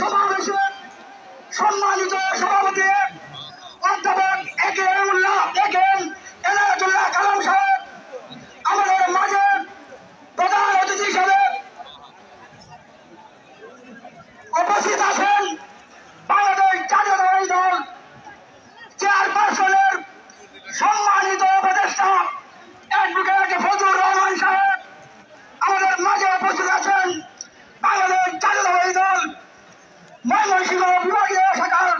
সমাবেশে সম্মানিত সভাপতি অধ্যাপক একে উল্লাহ, একে এনায়তুল্লাহ কালাম সাহেব, আমাদের মাঝে প্রধান অতিথি হিসাবে উপস্থিত আছেন বাংলাদেশ জাতীয়তাবাদী দল চেয়ারপারসনের সম্মানিত উপদেষ্টা অ্যাডভোকেট ফজলুর রহমান সাহেব আমাদের মাঝে উপস্থিত আছেন বাংলাদেশ জাতীয়তাবাদী দল ময়মনসিংহ বিভাগীয় শাখার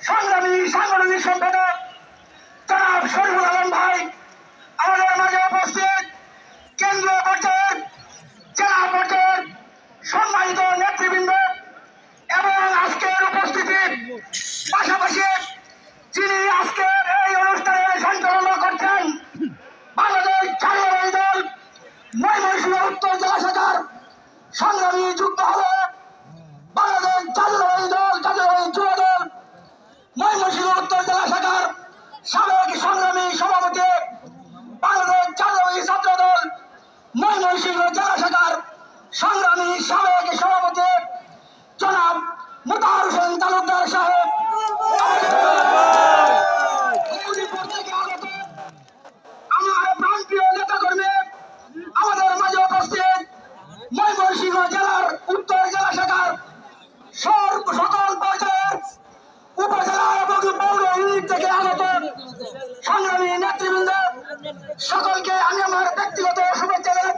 সংগ্রামী সাংগঠনিক সম্পাদক জনাব শরীফুল আলম ভাই আমাদের মাঝে উপস্থিত কেন্দ্রীয় পর্যায়ের জেলা পর্যায়ের সম্মানিত নেতৃবৃন্দ এবং আজকের উপস্থিতি পাশাপাশি যিনি আজকের এই অনুষ্ঠানে সঞ্চালনা করছেন বাংলাদেশ জাতীয়তাবাদী দল ময়মনসিংহ উত্তর জেলা শাখার সংগ্রামী যুক্ত হলে বাংলাদেশ জাতীয়তাবাদী দল জাতীয়তাবাদী যুব দল ময়মনসিংহ উত্তর জেলা শাখার সাবেক সংগ্রামী সভাপতি বাংলাদেশ জাতীয়তাবাদী ছাত্র দল ময়মনসিংহ জেলা শাখার সংগ্রামী সাবেক সভাপতি জনাব মোতাহার হোসেন তালুকদার সাহেব। আমার প্রান্তীয় নেতাকর্মী আমাদের মাঝে উপস্থিত ময়মনসিংহ জেলার উত্তর জেলা শাখার সর্ব সকল পর্যায়ের উপজেলা এবং পৌর থেকে আগত সংগ্রামী নেতৃবৃন্দ। সকলকে আমি আমার ব্যক্তিগত শুভেচ্ছা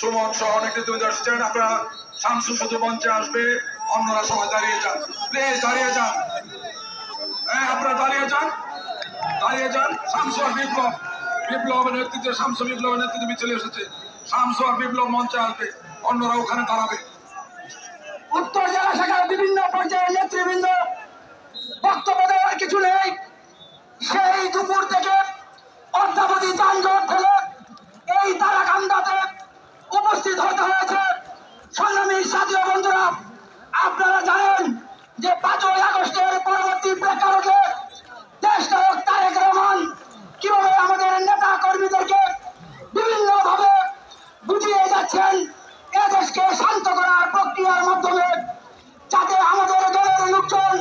সুমন সহ অনেক নেতৃবৃন্দ আসছেন আপনারা শামসু শুধু মঞ্চে আসবে, অন্যরা সবাই দাঁড়িয়ে যান। প্লিজ দাঁড়িয়ে যান। হ্যাঁ আপনারা দাঁড়িয়ে যান। দাঁড়িয়ে যান। শামসু আর বিপ্লব। বিপ্লবের নেতৃত্বে, শামসু বিপ্লবের নেতৃত্বে চলে এসেছে। শামসু আর বিপ্লব মঞ্চে আসবে, অন্যরা ওখানে দাঁড়াবে। উত্তর জেলা শাখার বিভিন্ন পর্যায়ের নেতৃবৃন্দ, বক্তব্য দেওয়ার কিছু নেই। সেই দুপুর থেকে অদ্যাবধি যানজট ফেলে এই তারাকান্দাতে উপস্থিত হতে হয়েছে। সংগ্রামী সাথী বন্ধুরা, আপনারা জানেন যে পাঁচই আগস্টের পরবর্তী প্রেক্ষাপটে দেশ নায়ক তারেক রহমান কীভাবে আমাদের নেতা কর্মীদেরকে বিভিন্নভাবে বুঝিয়ে যাচ্ছেন, এ দেশকে শান্ত করার প্রক্রিয়ার মাধ্যমে, যাতে আমাদের দলের লোকজন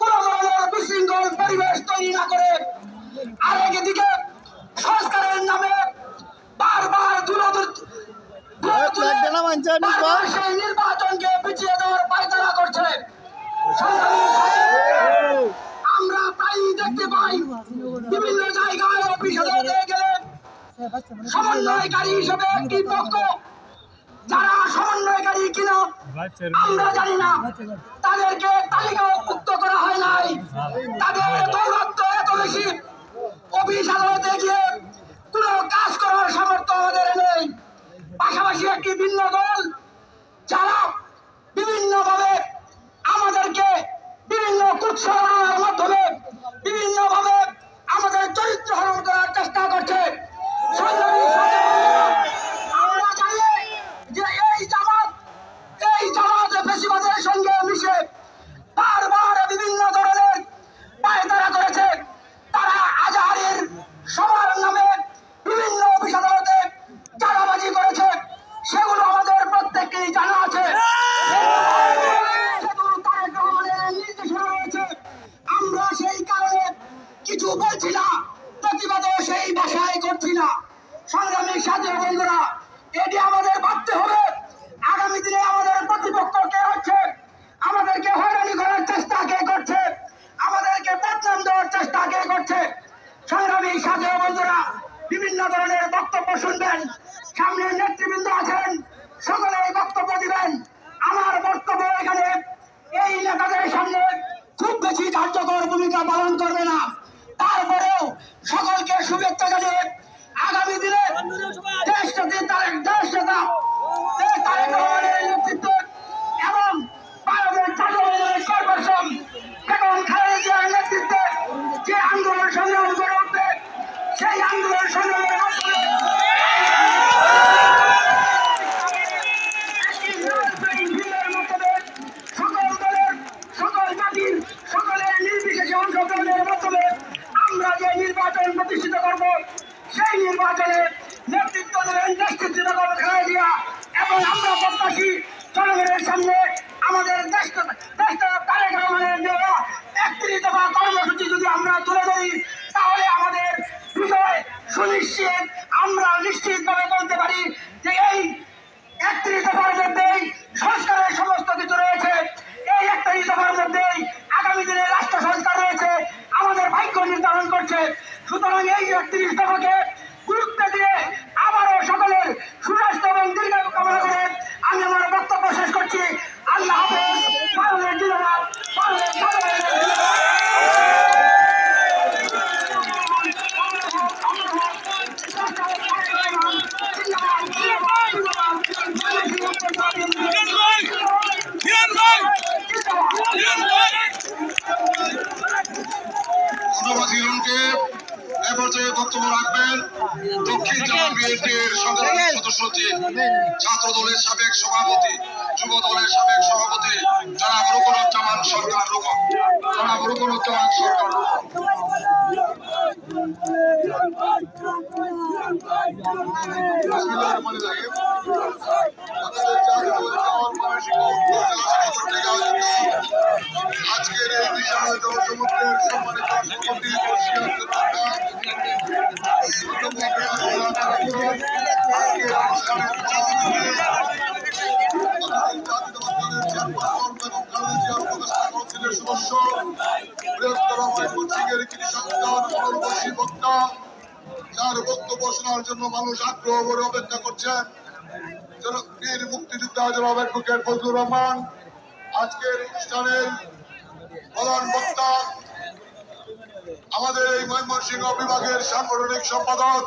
কোন ধরনের বিশৃঙ্খল পরিবেশ তৈরি না করে। আরেক দিকে সংস্কারের নামে বা? সেই নির্বাচনকে পিছিয়ে দেওয়ার করছে আমরা দেখতে বিভিন্ন জায়গায় একটি যারা সমন্বয়কারী কিনা, আমরা জানি না। তাদেরকে তালিকাভুক্ত করা হয় নাই তাদের দৌরত্ব এত বেশি অফিস আদালতে গিয়ে কোনো কাজ করার সামর্থ্য আমাদের নেই পাশাপাশি একটি ভিন্ন দল যারা বিভিন্নভাবে আমাদেরকে বিভিন্ন কুৎসর মাধ্যমে বিভিন্নভাবে আমাদের চরিত্র হরণ করার চেষ্টা করছে সংগ্রামী সাথীবন্ধুরা, আমরা জানি যে এই জামাত এই জামাত বেশিবাদের সঙ্গে মিশে বারবার বিভিন্ন ধরনের পায়তারা করেছে তারা আজহারের সবার নামে বিভিন্ন অফিস আদালতে চাঁদাবাজি করেছে সেগুলো আমাদের প্রত্যেককেই জানা আছে সেগুলো তারেক রহমানের নির্দেশনা রয়েছে আমরা সেই কারণে কিছু বলছি না। প্রতিবাদ সেই ভাষায় করছি না। সংগ্রামী সাথী বন্ধুরা, এটি আমাদের ভাবতে হবে। আগামী দিনে আমাদের প্রতিপক্ষ কে হচ্ছে? আমাদেরকে হয়রানি করার চেষ্টা কে করছে? আমাদেরকে বদনাম দেওয়ার চেষ্টা কে করছে? সংগ্রামী সাথী বন্ধুরা, বিভিন্ন ধরনের বক্তব্য শুনবেন। সামনে নেতৃবৃন্দ আছেন। সংগ্রাম গড়ে সেই আন্দোলন সংগ্রামের সুতরাং এই একত্রিশ দফাকে গুরুত্ব দিয়ে আবারও সকলের সুস্বাস্থ্য এবং দীর্ঘায়ু কামনা করে আমি আমার বক্তব্য শেষ করছি। আল্লাহ হাফেজ বাংলাদেশ জিন্দাবাদ বাংলাদেশ জিন্দাবাদ ধন্যবাদ হিরণকে এ পর্যায়ে বক্তব্য রাখবেন দক্ষিণ জেলা বিএনপির ছাত্র দলের সাবেক সভাপতি যুব দলের সাবেক সভাপতি, জনাব রুকনুজ্জামান সরকার রুকন জনাব সরকার রুকন আজকের এই বিশাল জনসমুদ্রের সম্মানিত সভাপতি যার বক্তব্য শোনার জন্য মানুষ আগ্রহ করে অপেক্ষা করছেন বীর মুক্তিযোদ্ধা জনাব রহমান আজকের অনুষ্ঠানের প্রধান বক্তা আমাদের এই ময়মনসিংহ বিভাগের সাংগঠনিক সম্পাদক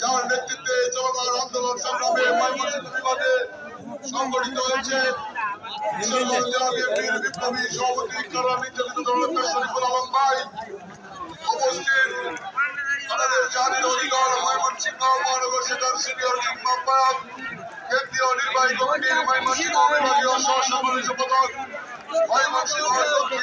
যার নেতৃত্বে চলমান আন্দোলন সংগ্রামে ময়মনসিংহ বিভাগে সংগঠিত হয়েছে। বিপ্লবী সভাপতি কারা নির্যাতিত দলনেতা শরীফুল আলম ভাই উপস্থিত আমাদের জাতীয় অধিকার ময়মনসিংহ, মহানগর ময়মনসিংহ দক্ষিণ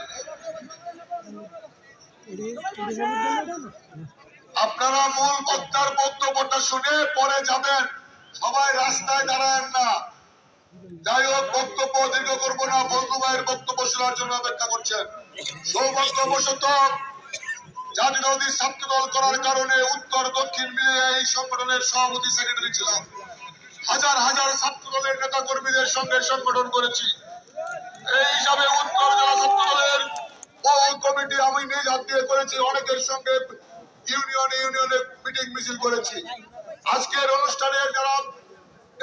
আপনারা মূল বক্তার বক্তব্যটা শুনে পরে যাবেন। সবাই রাস্তায় দাঁড়ায়েন না। যাই হোক, বক্তব্য দীর্ঘ করব না। বন্ধু ভাইয়ের বক্তব্য শোনার জন্য অপেক্ষা করছেন। সৌভাগ্যবশত জাতীয় নদী ছাত্র দল করার কারণে উত্তর, দক্ষিণ মিলিয়ে এই সংগঠনের সভাপতি সেক্রেটারি ছিলাম। হাজার হাজার ছাত্র দলের নেতা কর্মীদের সঙ্গে সংগঠন করেছি। এই হিসাবে উত্তর জেলা ছাত্র দলের বহু কমিটি আমি নিজ হাত দিয়ে করেছি, অনেকের সঙ্গে ইউনিয়নে ইউনিয়নে মিটিং মিছিল করেছি। আজকের অনুষ্ঠানে যারা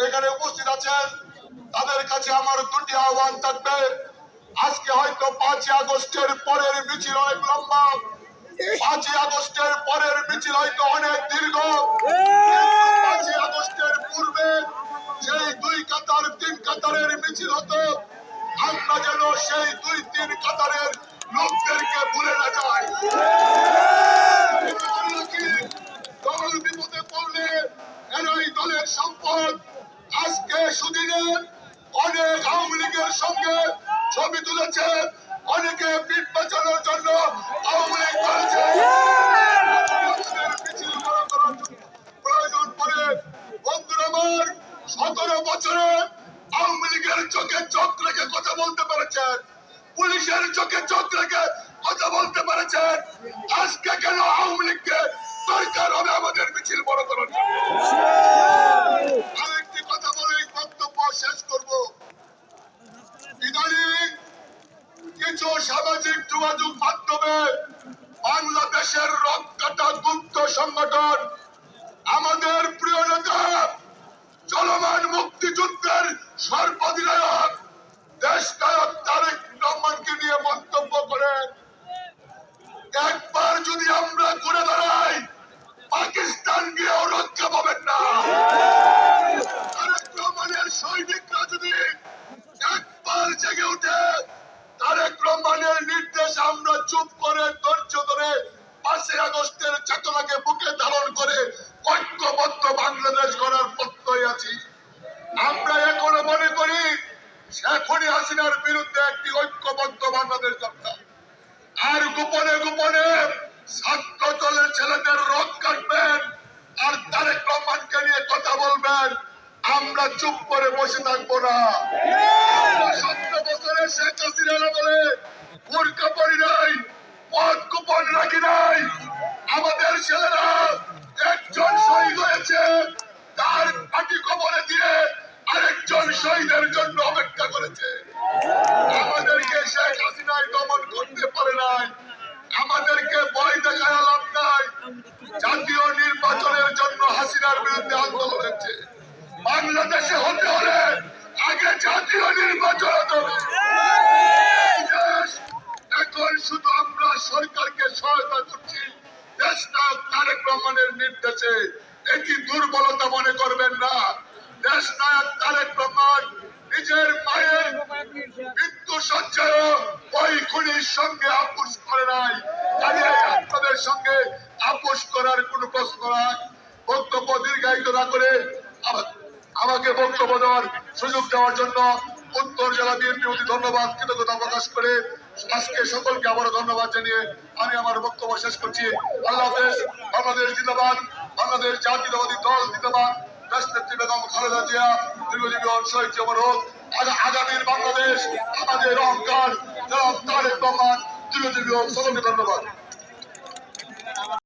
এখানে উপস্থিত আছেন, তাদের কাছে আমার দুটি আহ্বান থাকবে। আজকে হয়তো পাঁচই আগস্টের পরের মিছিল অনেক লম্বা। পাঁচই আগস্টের পরের মিছিল হয়তো অনেক দীর্ঘ। পাঁচই আগস্টের পূর্বে সেই দুই কাতার, তিন কাতারের মিছিল হতো, আমরা যেন সেই দুই, তিন কাতারের লোকদেরকে ভুলে না বিপদে পড়লে এরাই দলের সম্পদ। আজকে সুদিনে অনেক আওয়ামী লীগের সঙ্গে ছবি তুলেছে। অনেকে পিঠ বাঁচানোর জন্য আওয়ামী লীগ করেছে। পুলিশের চোখে চোখ রেখে কথা বলতে পেরেছেন। আজকে কেন আওয়ামী লীগকে দরকার হবে আমাদের মিছিল বড় করার আরেকটি কথা বলে বক্তব্য শেষ ইদানিং কিছু সামাজিক যোগাযোগ মাধ্যমে বাংলাদেশের রক্তটা গুপ্ত সংগঠন, আমাদের প্রিয় নেতা, চলমান মুক্তিযুদ্ধের সর্বাধিনায়ক দেশ আমরা রহমানকে নিয়ে মন্তব্য করেন। একবার যদি আমরা ঘুরে দাঁড়াই পাকিস্তান গিয়েও রক্ষা পাবেন না। গোপনে গোপনে ছাত্র দলের ছেলেদের রোগ কাটবেন আর তারেক রহমানকে নিয়ে কথা বলবেন। আমরা চুপ করে বসে থাকব না। সতেরো বছরে শেখ হাসিনা বলে নাই গোপন রাখি নাই। আমাদের ছেলেরা একজন শহীদ হয়েছে, তার পাটি কবরে দিয়ে আরেকজন শহীদের জন্য অপেক্ষা করেছে। আমাদেরকে শেখ হাসিনায় দমন করতে পারে নাই। আমাদেরকে ভয় দেখায় লাভ নাই। জাতীয় নির্বাচনের জন্য হাসিনার বিরুদ্ধে আন্দোলন হয়েছে বাংলাদেশে হতে হলে আগে জাতীয় নির্বাচন এখন শুধু আমরা সরকারকে সহায়তা করছি। দেশ নায়ক তারেক রহমানের নির্দেশে। এটি দুর্বলতা মনে করবেন না। তারেক রহমান নিজের মায়ের মৃত্যু সঞ্চয় ওই খুনির সঙ্গে আপোষ করে নাই। সঙ্গে আপোষ করার কোনো প্রশ্ন বক্তব্য দীর্ঘায়িত না করে আমাকে বক্তব্য দেওয়ার সুযোগ দেওয়ার জন্য উত্তর জেলা বিএনপি ধন্যবাদ, কৃতজ্ঞতা প্রকাশ করে আজকে সকলকে আবারও ধন্যবাদ জানিয়ে আমি আমার বক্তব্য শেষ করছি। আল্লাহ হাফেজ, বাংলাদেশ জিন্দাবাদ, বাংলাদেশ জাতীয়তাবাদী দল জিন্দাবাদ। রাষ্ট্রনেত্রী বেগম খালেদা জিয়া, দীর্ঘজীবী শহীদ আগামীর বাংলাদেশ আমাদের অহংকার তারেক সকলকে ধন্যবাদ।